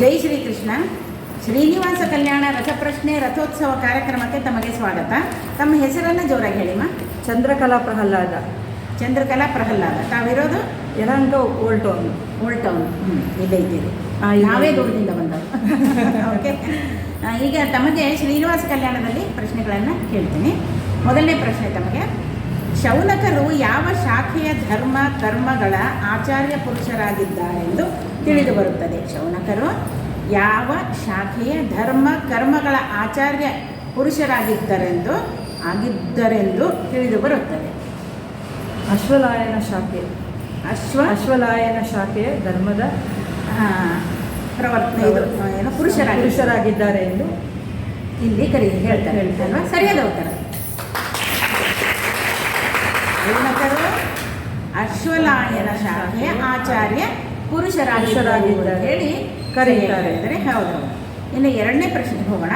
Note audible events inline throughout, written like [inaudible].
ಜೈ ಶ್ರೀಕೃಷ್ಣ ಶ್ರೀನಿವಾಸ ಕಲ್ಯಾಣ ರಸಪ್ರಶ್ನೆ ರಥೋತ್ಸವ ಕಾರ್ಯಕ್ರಮಕ್ಕೆ ತಮಗೆ ಸ್ವಾಗತ. ತಮ್ಮ ಹೆಸರನ್ನು ಜೋರಾಗಿ ಹೇಳಿಮ್ಮ Chandrakala Prahlada. Chandrakala Prahlada. ತಾವಿರೋದು? Yelahanka old town. Old town. ಇಲ್ಲೇ ಇದ್ದೀರಿ ನಾವೇ ದೂರದಿಂದ ಬಂದವರು. [laughs] ಓಕೆ ಈಗ ತಮಗೆ ಶ್ರೀನಿವಾಸ ಕಲ್ಯಾಣದಲ್ಲಿ ಪ್ರಶ್ನೆಗಳನ್ನು ಕೇಳ್ತೀನಿ. ಮೊದಲನೇ ಪ್ರಶ್ನೆ ತಮಗೆ. ಶೌನಕರು ಯಾವ ಶಾಖೆಯ ಧರ್ಮ ಕರ್ಮಗಳ ಆಚಾರ್ಯ ಪುರುಷರಾಗಿದ್ದಾರೆಂದು ತಿಳಿದು ಬರುತ್ತದೆ. ಶೌನಕರು ಯಾವ ಶಾಖೆಯ ಧರ್ಮ ಕರ್ಮಗಳ ಆಚಾರ್ಯ ಪುರುಷರಾಗಿದ್ದರೆಂದು ಆಗಿದ್ದರೆಂದು ತಿಳಿದು ಬರುತ್ತದೆ. ಅಶ್ವಲಾಯನ ಶಾಖೆ. ಅಶ್ವ ಅಶ್ವಲಾಯನ ಶಾಖೆಯ ಧರ್ಮದ ಪ್ರವರ್ತನೆ ಇದು. ಏನು ಪುರುಷರಾಗಿ ಪುರುಷರಾಗಿದ್ದಾರೆ ಎಂದು ಇಲ್ಲಿ ಕರಿ ಹೇಳ್ತಾರೆ. ಹೇಳ್ತಾರಲ್ವಾ ಸರಿಯಾದ ಉತ್ತರ. ಅಶ್ವಲಾಯನ ಶಾಖೆಯ ಆಚಾರ್ಯ ಪುರುಷರಾಗಿದ್ದಾರೆ. ಹೇಳಿ ಕರೆಯುತ್ತಾರೆ. ಅಂದರೆ ಹೌದು ಇನ್ನು ಎರಡನೇ ಪ್ರಶ್ನೆಗೆ ಹೋಗೋಣ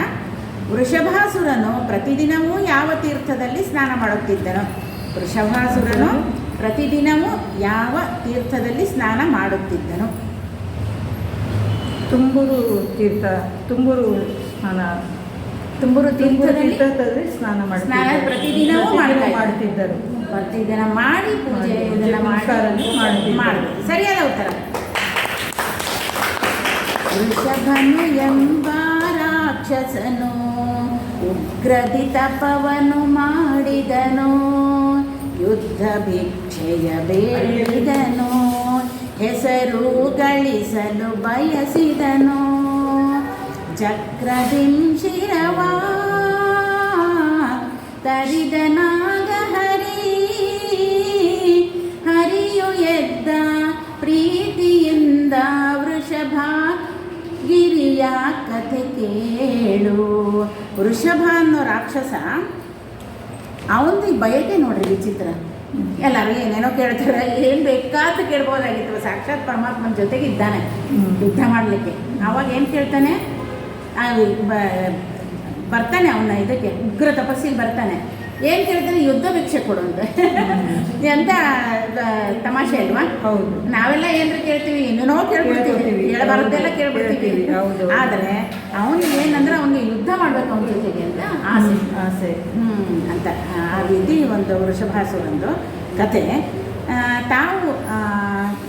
ವೃಷಭಾಸುರನು ಪ್ರತಿದಿನವೂ ಯಾವ ತೀರ್ಥದಲ್ಲಿ ಸ್ನಾನ ಮಾಡುತ್ತಿದ್ದನು ವೃಷಭಾಸುರನು ಪ್ರತಿದಿನವೂ ಯಾವ ತೀರ್ಥದಲ್ಲಿ ಸ್ನಾನ ಮಾಡುತ್ತಿದ್ದನು ತುಂಬೂರು ತೀರ್ಥ ತುಂಬೂರು ಸ್ನಾನ ತುಂಬೂರು ತುಂಬೂರು ತೀರ್ಥದಲ್ಲಿ ಸ್ನಾನ ಸ್ನಾನ ಸ್ನಾನ. ಪ್ರತಿದಿನವೂ ಮಾಡ್ತಾ ಇದ್ರು. ಇದನ್ನು ಪ್ರತಿದಿನ ಮಾಡಿ. ಪೂಜೆ ಮಾಡಿ, ಇದೆಲ್ಲ ಮಾಡಿ ಮಾಡಬೇಕು. ಸರಿಯಾದ ಉತ್ತರ. ವೃಷಭನು ಎಂಬ ರಾಕ್ಷಸನು ಉಗ್ರದಿ ತಪವನು ಮಾಡಿದನು ಯುದ್ಧ ಭಿಕ್ಷೆಯ ಬೇಡಿದನು ಹೆಸರು ಗಳಿಸಲು ಬಯಸಿದನು ಚಕ್ರದಿಂ ಶಿರವಾ ಗಿರಿಯ ಕಥೆ ಕೇಳು. ವೃಷಭ ಅನ್ನೋ ರಾಕ್ಷಸ ಅವನದು ಬಯಕೆ ನೋಡ್ರಿ ವಿಚಿತ್ರ. ಎಲ್ಲರೂ ಏನೇನೋ ಕೇಳ್ತಾರೆ, ಏನು ಬೇಕಾದ ಕೇಳ್ಬೋದಾಗಿತ್ತು. ಸಾಕ್ಷಾತ್ ಪರಮಾತ್ಮನ ಜೊತೆಗೆ ಇದ್ದಾನೆ. ಯುದ್ಧ ಮಾಡಲಿಕ್ಕೆ. ಅವಾಗ ಏನು ಕೇಳ್ತಾನೆ? ಬರ್ತಾನೆ ಅವನ ಇದಕ್ಕೆ, ಉಗ್ರ ತಪಸ್ಸಿಗೆ ಬರ್ತಾನೆ. ಏನು ಕೇಳ್ತಾನೆ? ಯುದ್ಧ ಭಿಕ್ಷೆ ಕೊಡು ಅಂತ ಎಂತ ತಮಾಷೆ ಅಲ್ವಾ? ಹೌದು. ನಾವೆಲ್ಲ ಏನ್ರ ಕೇಳ್ತೀವಿ? ಇನ್ನೇನೋ ಕೇಳ್ಬಿಡ್ತೀವಿ. ಕೇಳ್ತೀವಿ. ಹೇಳಬಾರ್ದೆಲ್ಲ ಕೇಳ್ಬಿಡ್ತೀವಿ. ಆದ್ರೆ ಹೌದು. ಆದರೆ ಅವನಿಗೆ ಏನಂದ್ರೆ ಅವನಿಗೆ ಯುದ್ಧ ಮಾಡ್ಬೇಕು ಅವನ ಜೊತೆಗೆ ಅಂತ ಆಸೆ. ಆಸೆ. ಹ್ಮ್, ಅಂತ. ಆ ರೀತಿ ಒಂದು ವೃಷಭಾಸುರಂದು ಕತೆ. ಆ, ತಾವು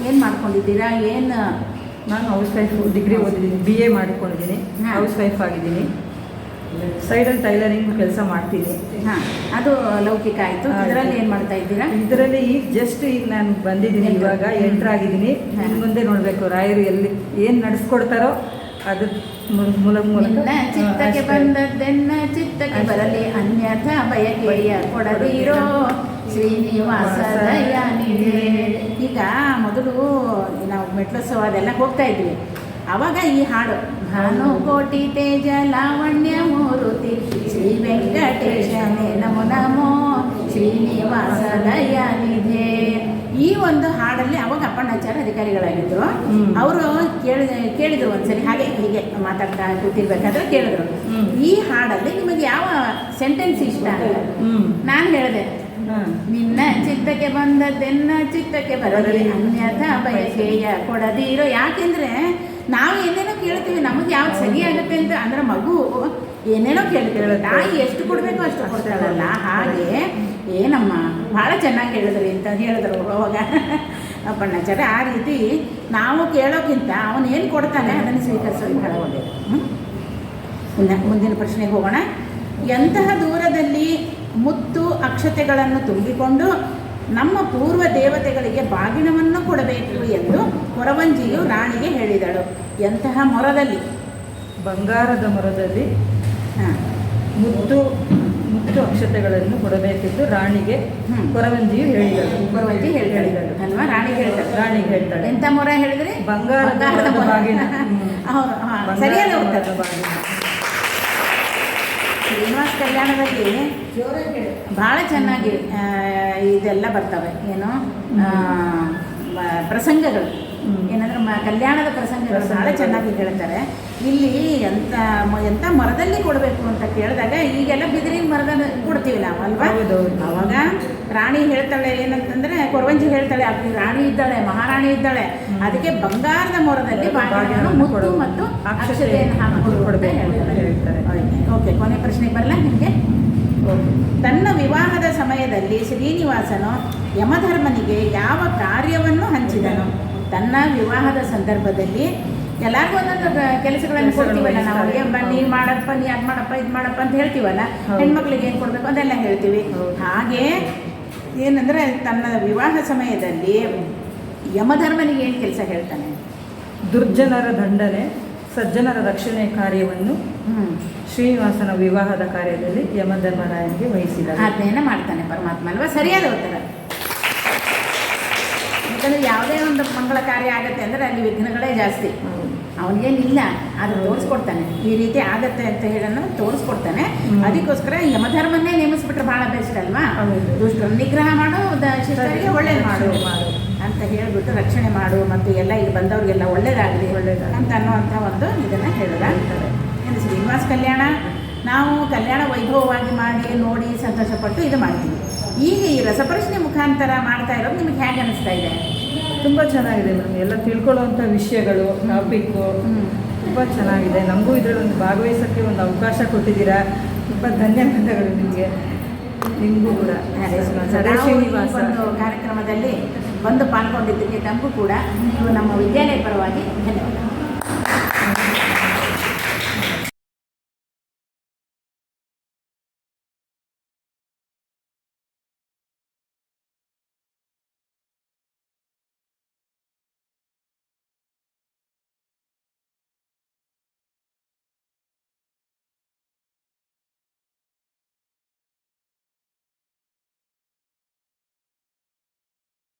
ಏನು ಮಾಡ್ಕೊಂಡಿದ್ದೀರಾ? ಏನು ನಾನು ಹೌಸ್ ವೈಫ್ ಡಿಗ್ರಿ ಓದಿದ್ದೀನಿ. ಬಿ ಎ ಮಾಡಿಕೊಂಡಿದ್ದೀನಿ. ಹೌಸ್ ವೈಫ್ ಆಗಿದ್ದೀನಿ. ಸೈಡಲ್ಲಿ ಟೈಲರಿಂಗ್ ಕೆಲಸ ಮಾಡ್ತೀನಿ. ಹಾಂ ಅದು ಲೌಕಿಕ ಆಯಿತು. ಇದರಲ್ಲಿ ಏನು ಮಾಡ್ತಾ ಇದ್ದೀರಾ? ಇದರಲ್ಲಿ ಈಗ ಜಸ್ಟ್ ಈಗ ನಾನು ಬಂದಿದ್ದೀನಿ ಇವಾಗ ಎಂಟ್ರ್ ಆಗಿದ್ದೀನಿ. ಮುಂದೆ ನೋಡಬೇಕು ರಾಯರು ಎಲ್ಲಿ ಏನು ನಡೆಸ್ಕೊಡ್ತಾರೋ ಅದು ಮೂಲ ಮೂಲಕ. ಚಿತ್ತಕ್ಕೆ. ಬಂದದ್ದೆನ್ನ ಚಿತ್ತಕ್ಕೆ. ಬರಲಿ. ಅನ್ಯಥ ಬಯಕೆಯ ಕೊಡದಿರೋ ಶ್ರೀನಿವಾಸ ಈಗ ಮೊದಲು ನಾವು ಮೆಟ್ಲೋತ್ಸವ ಅದೆಲ್ಲ ಹೋಗ್ತಾ ಇದ್ವಿ. ಅವಾಗ ಈ ಹಾಡು ಭಾನು ಕೋಟಿ ತೇಜ ಲಾವಣ್ಯ ಮೂರುತಿ ಶ್ರೀ ವೆಂಕಟೇಶನೇ ನಮೋ ನಮೋ. ಶ್ರೀನಿವಾಸ ದಯಾನಿಧೆ ಈ ಒಂದು ಹಾಡಲ್ಲಿ ಅವಾಗ ಅಪ್ಪಣ್ಣಾಚಾರ ಅಧಿಕಾರಿಗಳಾಗಿದ್ದರು ಅವರು ಕೇಳಿದ ಕೇಳಿದ್ರು ಒಂದ್ಸರಿ ಹಾಗೆ ಹೀಗೆ ಮಾತಾಡ್ತಾ ಕೂತಿರ್ಬೇಕಾದ್ರೆ ಕೇಳಿದ್ರು. ಈ ಹಾಡಲ್ಲಿ ನಿಮಗೆ ಯಾವ ಸೆಂಟೆನ್ಸ್ ಇಷ್ಟ? ನಾನು ಹೇಳಿದೆ. ನಿನ್ನ ಚಿತ್ತಕ್ಕೆ ಬಂದದ್ದೆನ್ನ ಚಿತ್ತಕ್ಕೆ ಬರಲಿ. ಅನ್ಯಥ ಬಯಕೆಯ ಕೊಡದಿರೋ. ಯಾಕೆಂದ್ರೆ ನಾವು ಏನೇನೋ ಕೇಳ್ತೀವಿ, ನಮಗೆ ಯಾವ ಸರಿ ಆಗುತ್ತೆ ಅಂತ, ಅಂದ್ರೆ ಮಗು ಏನೇನೋ ಕೇಳ್ತಿರಲ್ಲ ತಾಯಿ ಎಷ್ಟು ಕೊಡಬೇಕು ಅಷ್ಟು ಕೊಡ್ತಾಳಲ್ಲ, ಹಾಗೆ, ಏನಮ್ಮ, ಭಾಳ ಚೆನ್ನಾಗಿ ಹೇಳಿದ್ರಿ ಅಂತ ಹೇಳಿದ್ರು ಅವಾಗ. ಅಪ್ಪಣ್ಣಾಚಾರ ಆ ರೀತಿ ನಾವು ಕೇಳೋಕ್ಕಿಂತ ಅವನು ಏನು ಕೊಡ್ತಾನೆ, ಅದನ್ನು ಸ್ವೀಕರಿಸೋದು ಒಳ್ಳೆಯದು ಹ್ಮ್? ಮುಂದಿನ ಪ್ರಶ್ನೆಗೆ ಹೋಗೋಣ. ಎಂತಹ ದೂರದಲ್ಲಿ ಮುತ್ತು ಅಕ್ಷತೆಗಳನ್ನು ತುಂಬಿಕೊಂಡು ನಮ್ಮ ಪೂರ್ವ ದೇವತೆಗಳಿಗೆ ಬಾಗಿನವನ್ನು ಕೊಡಬೇಕು ಎಂದು ಕೊರವಂಜಿಯು ರಾಣಿಗೆ ಹೇಳಿದಳು. ಎಂತಹ ಮೊರದಲ್ಲಿ? ಬಂಗಾರದ ಮೊರದಲ್ಲಿ ಹಾಂ. ಮುತ್ತು ಮುತ್ತು ಅಕ್ಷತೆಗಳನ್ನು ಕೊಡಬೇಕೆಂದು ರಾಣಿಗೆ ಹ್ಮ್. ಕೊರವಂಜಿಯು ಹೇಳಿದಳು. ಕೊರವಂಜಿ ಹೇಳಿದಳು. ಅಲ್ವಾ? ರಾಣಿ ಹೇಳ್ತಾಳೆ. ರಾಣಿ ಹೇಳ್ತಾಳೆ. ಎಂತ ಮೊರ ಹೇಳಿದ್ರೆ? ಬಂಗಾರದ. ಬಾಗಿನ. ಸರಿಯಾದ ಉತ್ತರ. ಬಾಗಿನ. ಶ್ರೀನಿವಾಸ ಕಲ್ಯಾಣದಲ್ಲಿ ಭಾಳ ಚೆನ್ನಾಗಿ ಇದೆಲ್ಲ ಬರ್ತವೆ ಏನು ಪ್ರಸಂಗಗಳು. ಏನಂದ್ರೆ ಮ ಕಲ್ಯಾಣದ ಪ್ರಸಂಗ ಬಹಳ ಚೆನ್ನಾಗಿ ಹೇಳ್ತಾರೆ ಇಲ್ಲಿ ಎಂತ ಮ- ಎಂತ ಮರದಲ್ಲಿ ಕೊಡಬೇಕು ಅಂತ ಕೇಳಿದಾಗ ಈಗೆಲ್ಲ ಬಿದಿರಿನ ಮರದ ಕೊಡ್ತೀವಿ ನಾವು ಅಲ್ವಾ. ಅವಾಗ ರಾಣಿ ಹೇಳ್ತಾಳೆ ಏನಂತಂದ್ರೆ ಕೊರವಂಜಿ ಹೇಳ್ತಾಳೆ ಅಲ್ಲಿ ರಾಣಿ ಇದ್ದಾಳೆ ಮಹಾರಾಣಿ ಇದ್ದಾಳೆ. ಅದಕ್ಕೆ ಬಂಗಾರದ ಮೊರದಲ್ಲಿ ಬಾಳೆಹಣ್ಣು ಕೊಡು. ಮತ್ತು ಅಕ್ಷತೆಯನ್ನು ಹಾಕಿ ಕೊಡ್ಬೇಕು ಹೇಳ್ತಾರೆ. ಓಕೆ ಕೊನೆ ಪ್ರಶ್ನೆ ಬರಲ್ಲ ನಿಮಗೆ? ತನ್ನ ವಿವಾಹದ ಸಮಯದಲ್ಲಿ ಶ್ರೀನಿವಾಸನು ಯಮಧರ್ಮನಿಗೆ ಯಾವ ಕಾರ್ಯವನ್ನು ಹಂಚಿದನು ತನ್ನ ವಿವಾಹದ ಸಂದರ್ಭದಲ್ಲಿ ಎಲ್ಲರಿಗೂ ಒಂದೊಂದು ಕೆಲಸಗಳನ್ನು ಕೆಲಸಗಳು ಕೊಡ್ತೀವಲ್ಲ ನಾವು. ಬನ್ನಿ ಬ- ನೀ ಮಾಡಪ್ಪ ನೀ ಅದು ಮಾಡಪ್ಪ ಇದು ಮಾಡಪ್ಪ ಅಂತ ಹೇಳ್ತೀವಲ್ಲ. ಹೆಣ್ಮಕ್ಳಿಗೆ ಏನು ಕೊಡಬೇಕು ಅದೆಲ್ಲ ಹೇಳ್ತೀವಿ. ಹಾಗೆ ಏನಂದ್ರೆ ತನ್ನ ವಿವಾಹ ಸಮಯದಲ್ಲಿ ಯಮಧರ್ಮನಿಗೆ ಏನು ಕೆಲಸ ಹೇಳ್ತಾನೆ? ದುರ್ಜನರ ದಂಡನೆ ಸಜ್ಜನರ ರಕ್ಷಣೆ ಕಾರ್ಯವನ್ನು ಶ್ರೀನಿವಾಸನ ವಿವಾಹದ ಕಾರ್ಯದಲ್ಲಿ ಯಮಧರ್ಮರಾಯನಿಗೆ ವಹಿಸಿದ ಅದನ್ನೇನ ಮಾಡ್ತಾನೆ ಪರಮಾತ್ಮ ಅಲ್ವಾ? ಸರಿಯಾದ ಉತ್ತರ. ಯಾಕಂದ್ರೆ ಯಾವುದೇ ಒಂದು ಮಂಗಳ ಕಾರ್ಯ ಆಗತ್ತೆ ಅಂದ್ರೆ ಅಲ್ಲಿ ವಿಘ್ನಗಳೇ ಜಾಸ್ತಿ. ಅವನಿಗೇನಿಲ್ಲ ಅದು ತೋರಿಸ್ಕೊಡ್ತಾನೆ. ಈ ರೀತಿ ಆಗತ್ತೆ ಅಂತ ಹೇಳೋಣ ತೋರಿಸ್ಕೊಡ್ತಾನೆ. ಅದಕ್ಕೋಸ್ಕರ ಯಮಧರ್ಮನ್ನೇ ನೇಮಿಸ್ಬಿಟ್ರೆ ಭಾಳ ಬೆಸ್ಟ್ ಅಲ್ವಾ. ದುಷ್ಟರ ನಿಗ್ರಹ ಮಾಡು ಶಿಷ್ಯರಿಗೆ ಶಿಷ್ಟರಿಗೆ ಒಳ್ಳೇದು ಮಾಡು ಮಾಡು. ಅಂತ ಹೇಳಿಬಿಟ್ಟು ರಕ್ಷಣೆ ಮಾಡು ಮತ್ತು ಎಲ್ಲ ಇಲ್ಲಿ ಬಂದವ್ರಿಗೆಲ್ಲ ಒಳ್ಳೇದಾಗಲಿ ಒಳ್ಳೇದು ಅಂತ ಅನ್ನುವಂಥ ಒಂದು ಇದನ್ನು ಹೇಳಿದ? ಹೇಳ್ತಾರೆ. ಏನು ಶ್ರೀನಿವಾಸ ಕಲ್ಯಾಣ? ನಾವು ಕಲ್ಯಾಣ ವೈಭವವಾಗಿ ಮಾಡಿ ನೋಡಿ ಸಂತೋಷಪಟ್ಟು ಇದು ಮಾಡ್ತೀವಿ. ಈಗ ಈ ರಸಪ್ರಶ್ನೆ ಮುಖಾಂತರ ಮಾಡ್ತಾ ಇರೋದು ನಿಮಗೆ ಹೇಗೆ ಅನಿಸ್ತಾ ಇದೆ? ತುಂಬ ಚೆನ್ನಾಗಿದೆ ಮೇಡಮ್ ಎಲ್ಲ ತಿಳ್ಕೊಳ್ಳುವಂಥ ವಿಷಯಗಳು ಟಾಪಿಕ್ಕು ತುಂಬ ಚೆನ್ನಾಗಿದೆ. ನಮಗೂ ಇದರಲ್ಲಿ ಒಂದು ಭಾಗವಹಿಸೋಕ್ಕೆ ಒಂದು ಅವಕಾಶ ಕೊಟ್ಟಿದ್ದೀರಾ. ತುಂಬ ಧನ್ಯವಾದಗಳು ನಿಮಗೆ. ನಿಮಗೂ ಕೂಡ. ಒಂದು ಕಾರ್ಯಕ್ರಮದಲ್ಲಿ ಬಂದು ಪಾಲ್ಗೊಂಡಿದ್ದಕ್ಕೆ ನಮಗೂ ಕೂಡ ನೀವು ನಮ್ಮ ವಿದ್ಯಾಲಯ ಪರವಾಗಿ ಧನ್ಯವಾದ